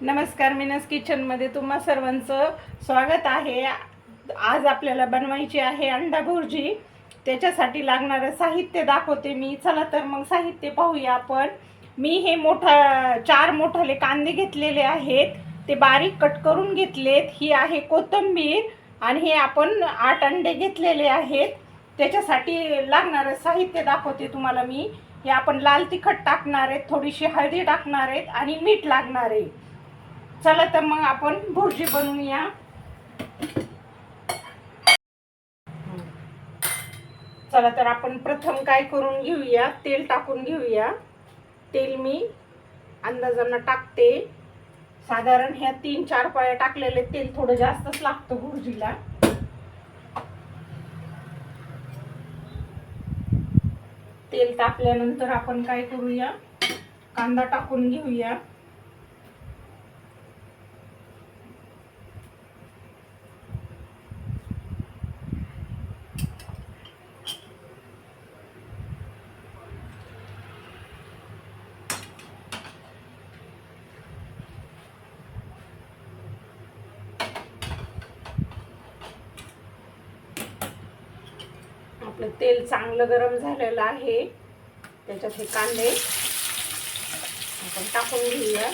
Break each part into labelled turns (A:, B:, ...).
A: नमस्कार मिनस किचनमध्ये तुम्हा सर्वांचं स्वागत आहे. आज आपल्याला बनवायची आहे अंडा भुर्जी. त्याच्यासाठी लागणारं साहित्य दाखवते मी. चला तर मग साहित्य पाहूया आपण. मी हे मोठा चार मोठाले कांदे घेतलेले आहेत. ते बारीक कट करून घेतलेत. ही आहे कोथिंबीर आणि हे आपण आठ अंडे घेतलेले आहेत. त्याच्यासाठी लागणारं साहित्य दाखवते तुम्हाला मी. हे आपण लाल तिखट टाकणार आहेत थोडीशी हळदी टाकणार आहेत आणि मीठ लागणार आहे. चला तर मग आपण भुर्जी बनवूया. चला तर आपण प्रथम काय करून घेऊया? तेल टाकून घेऊया. तेल मी अंदाजानं टाकते. साधारण ह्या तीन चार पाया टाकलेले तेल थोडं जास्तच लागतं भुर्जीला. तेल तापल्यानंतर आपण काय करूया? कांदा टाकून घेऊया. आपलं तेल चांगलं गरम झालेलं आहे. त्याच्यात हे कांदे आपण टाकून घेऊया.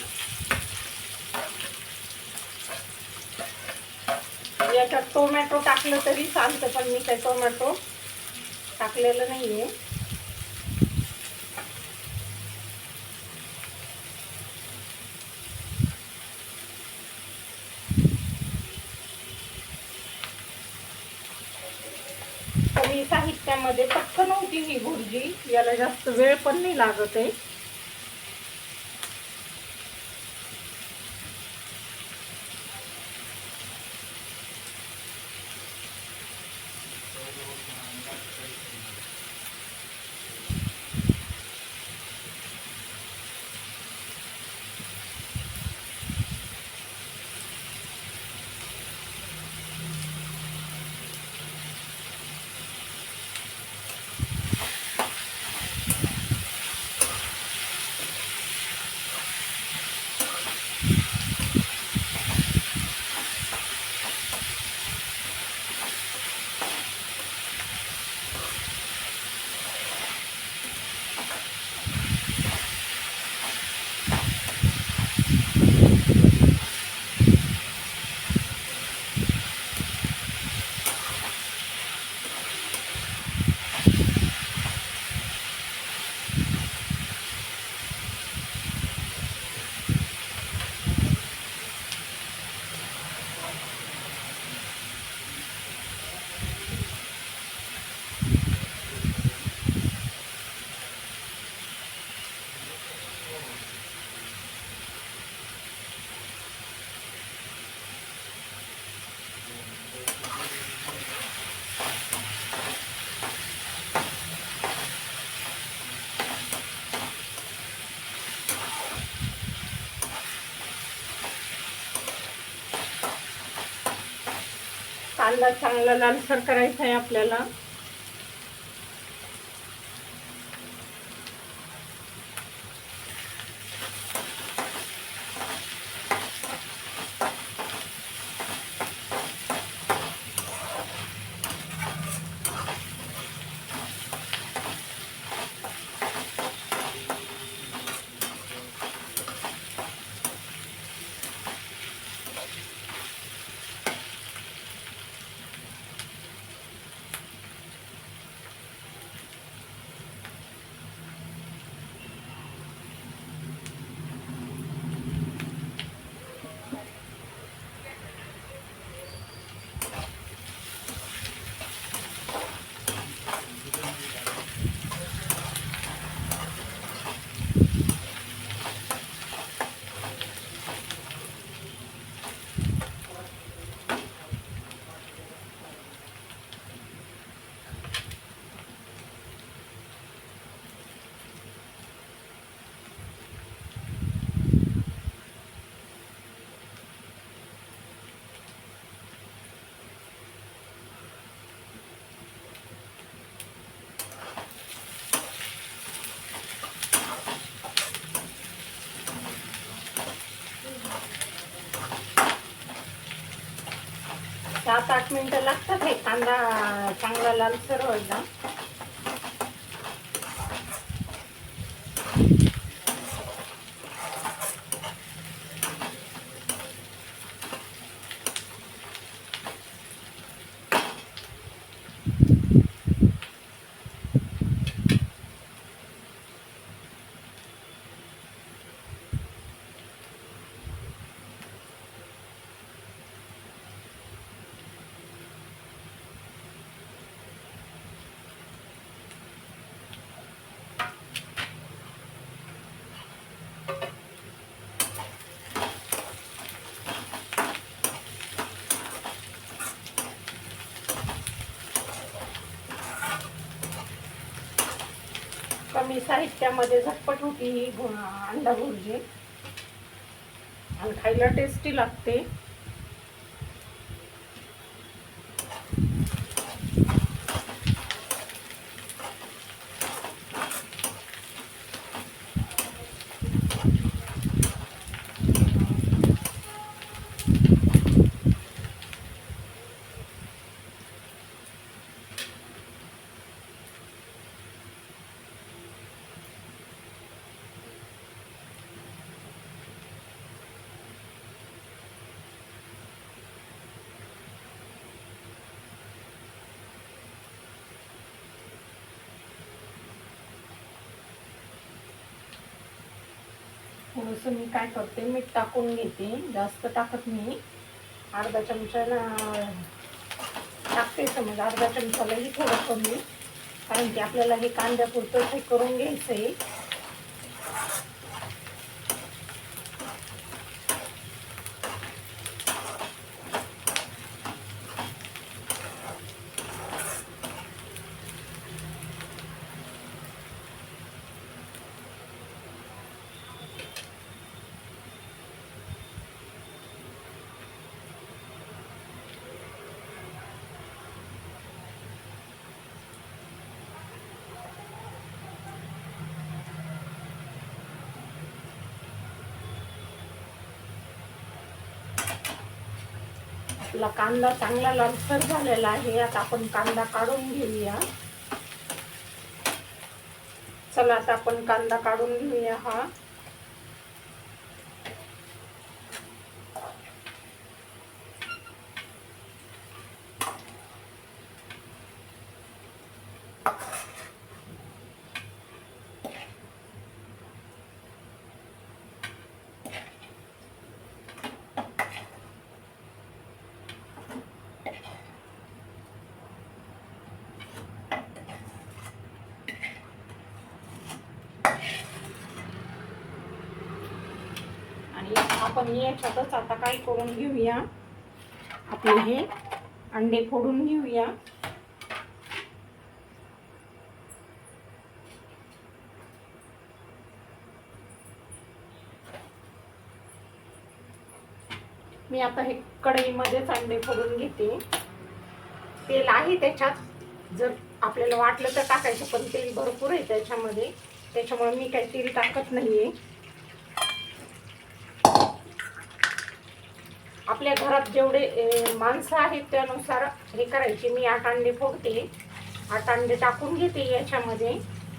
A: याच्यात टोमॅटो टाकलं तरी चालतं पण मी काही टोमॅटो टाकलेलं नाही आहे कमी साहित्यामध्ये पटकन होती ही भुर्जी याला जास्त वेळ पण नाही लागत आहे. कांदा चांगला लालसर करायचा आहे आपल्याला. सात आठ मिनटं लागतात हे. कांदा चांगला लालसर व्हायला कमी साहित्यामध्ये झटपट होती ही अंडा भुर्जी. आणि खायला टेस्टी लागते. थोडंसं मी काय करते मीठ टाकून घेते. जास्त टाकत मी अर्धा चमचा टाकते समज. अर्धा चमचालाही थोडं कमी. कारण की आपल्याला हे कांद्यापुरतं हे करून घ्यायचं आहे आपला कांदा चांगला लालसर झालेला आहे. आता आपण कांदा काढून घेऊया. चला आता आपण कांदा काढून घेऊया हा आणि आपण याच्यातच आता काय करून घेऊया. आपले हे अंडे फोडून घेऊया. मी आता हे कढईमध्येच अंडे फोडून घेते. तेल आहे त्याच्यात. जर आपल्याला वाटलं तर टाकायचं पण तेल भरपूर आहे त्याच्यामध्ये. त्याच्यामुळे मी काही तेल टाकत नाहीये. आपल्या घरात जेवढे माणसं आहेत त्यानुसार हे करायची. मी आठ अंडे फोडते. आठ अंडे टाकून घेते याच्यामध्ये.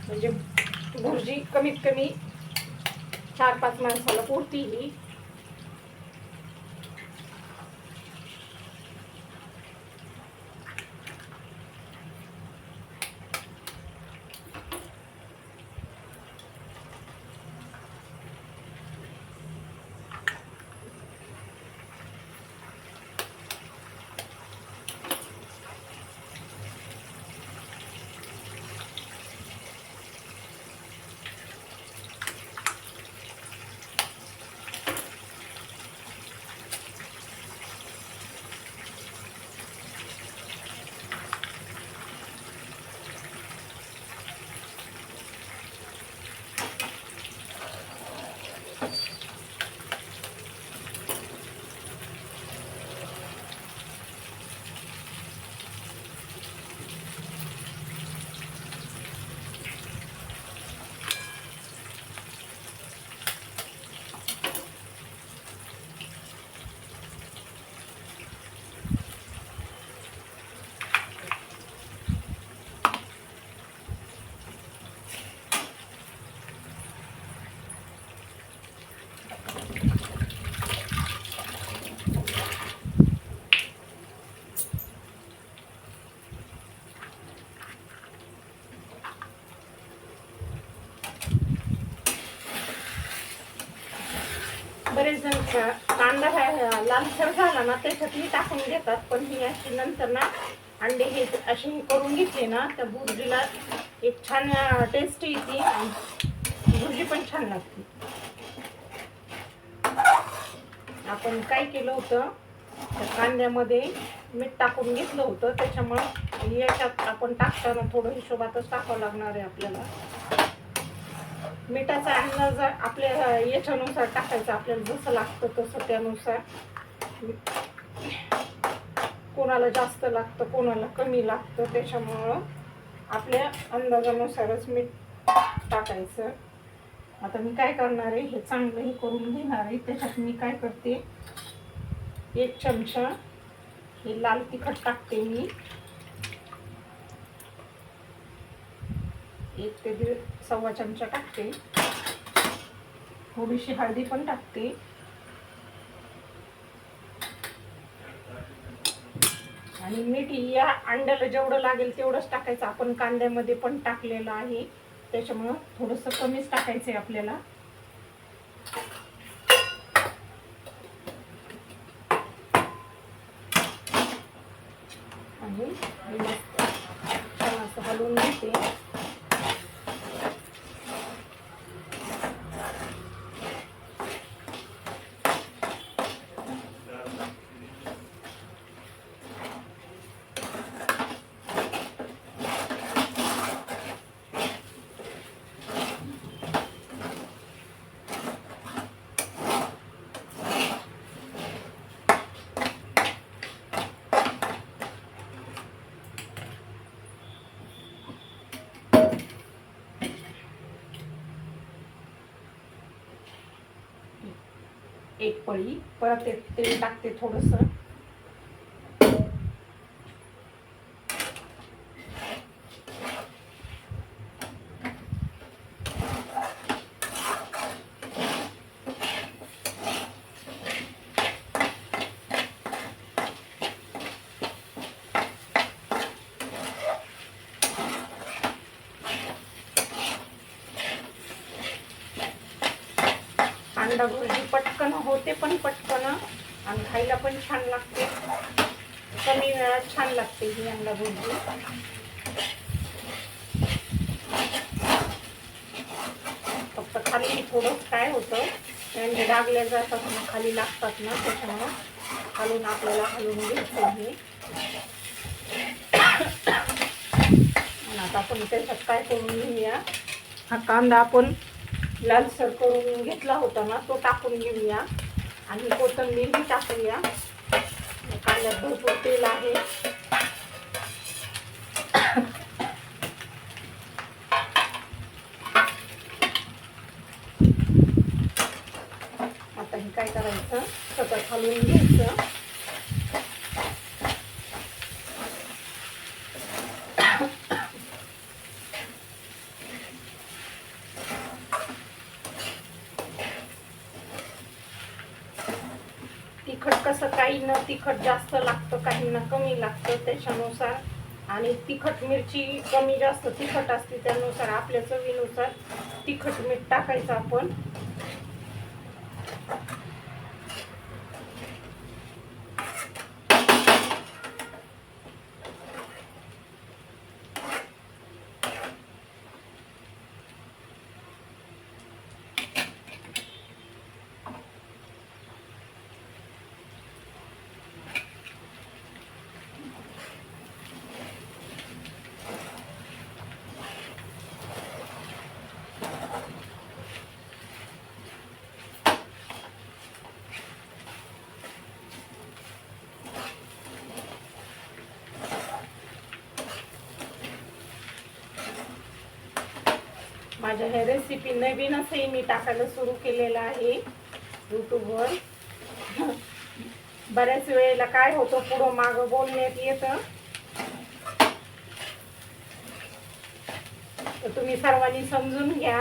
A: म्हणजे भुर्जी कमीत कमी चार पाच माणसाला पुरती ही. बरेच जण कांदा लालसर झाला ना त्याच्यातली टाकून घेतात पण ही अशी नंतर ना अंडे हे अशी करून घेतले ना त्या भुर्जीला एक छान टेस्ट येते आणि भुर्जी पण छान लागते. आपण काय केलं होतं तर कांद्यामध्ये मीठ टाकून घेतलं होतं त्याच्यामुळं याच्यात आपण टाकताना थोडं हिशोबातच टाकावं लागणार आहे आपल्याला. मिठाचा अंदाज आपल्या याच्यानुसार टाकायचा. आपल्याला जसं लागतं तसं त्यानुसार. कोणाला जास्त लागतं कोणाला कमी लागतं त्याच्यामुळं आपल्या अंदाजानुसारच मीठ टाकायचं. आता मी काय करणार आहे हे चांगलं हे करून घेणार आहे. त्याच्यात मी काय करते एक चमचा हे लाल तिखट टाकते मी. एक ते दीड सव्वा चमचा टाकते. थोडीशी हळदी पण टाकते. आणि मीठ या अंड्याला जेवढं लागेल तेवढंच टाकायचं. आपण कांद्यामध्ये पण टाकलेलं आहे. त्याच्यामुळं थोडंसं कमीच टाकायचं आहे आपल्याला. आणि हे मस्त छान असं हलवून घेते एक पळी परत ते तेल टाकते थोडंसं. अंडा भुर्जी पटकन होते पण पटकन. आणि खायला पण छान लागते. कमी वेळात छान लागते ही अंडा भुर्जी फक्त खाली थोडं काय होतं म्हणजे डागल्या जातात ना खाली लागतात ना त्याच्यामुळं खालून आपल्याला हलवून घ्यायचं हे आता आपण त्याच्यात काय करून घेऊया? हा कांदा आपण लालसर करून घेतला होता ना तो टाकून घेऊया. आणि कोथंबीरही टाकूया. कांद्यात भरपूर तेल आहे आता हे काय करायचं सतत हलवून घ्यायचं तिखट कसं न तिखट जास्त लागतं काहींना कमी लागतं त्याच्यानुसार. आणि तिखट मिरची कमी जास्त तिखट असते त्यानुसार आपल्या चवीनुसार तिखट मीठ टाकायचं आपण. माझ्या ह्या रेसिपी असंही मी टाकायला सुरू केलेलं आहे यूट्यूबवर बऱ्याच वेळेला काय होतं पुढं मागं बोलण्यात येतं. तर तुम्ही सर्वांनी समजून घ्या.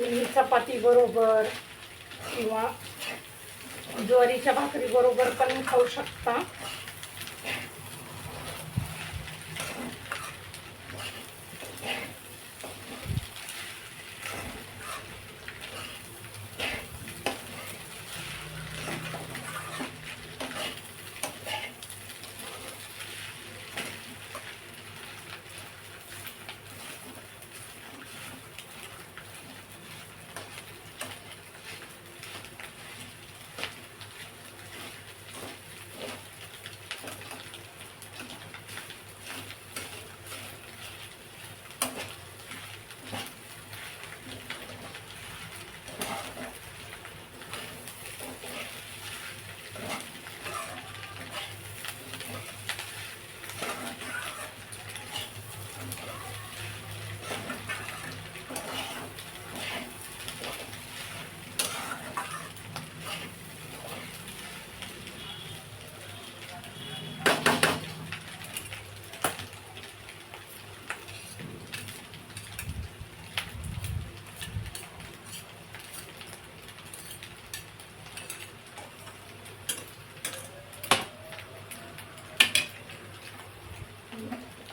A: चपाती बरोबर किंवा ज्वारीच्या भाकरी बरोबर पण खाऊ शकता.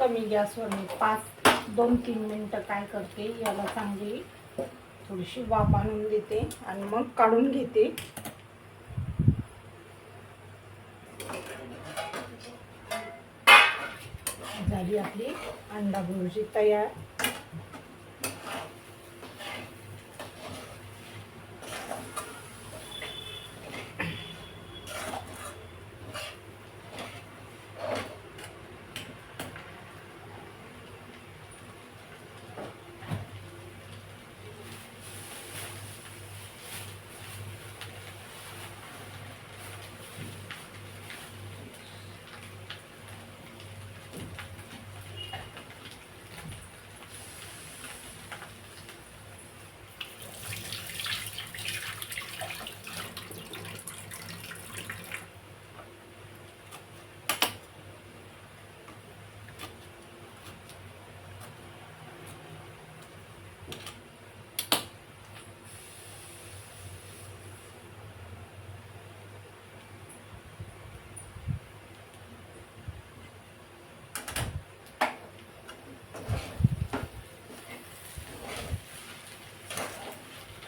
A: कमी गॅसवर मी पाच दोन तीन मिनटं काय करते याला चांगली थोडीशी वाफ आणून देते आणि मग काढून घेते. झाली आपली अंडा भुर्जी तयार.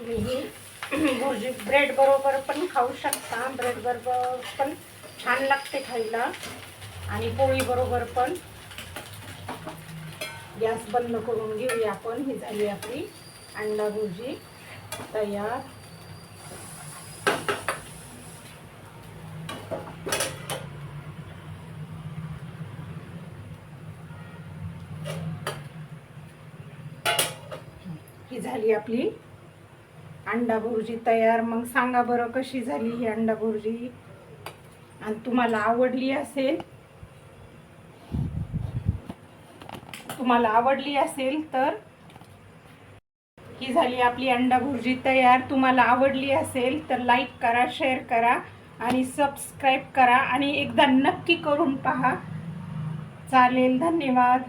A: तुम्ही ही भुर्जी ब्रेड बरोबर पण खाऊ शकता. ब्रेड बरोबर पण छान लागते खायला. आणि पोळी बरोबर पण. गॅस बंद करून घेऊया आपण. ही झाली आपली अंडा भुर्जी तयार. ही झाली आपली अंडा भुर्जी तयार. मग सांगा बरं कशी झाली ही अंडा भुर्जी आणि तुम्हाला आवडली असेल? तुम्हाला आवडली असेल तर ही झाली आपली अंडा भुर्जी तयार. तुम्हाला आवडली असेल तर लाईक करा शेअर करा आणि सबस्क्राईब करा. आणि एकदा नक्की करून पहा. चालेल धन्यवाद.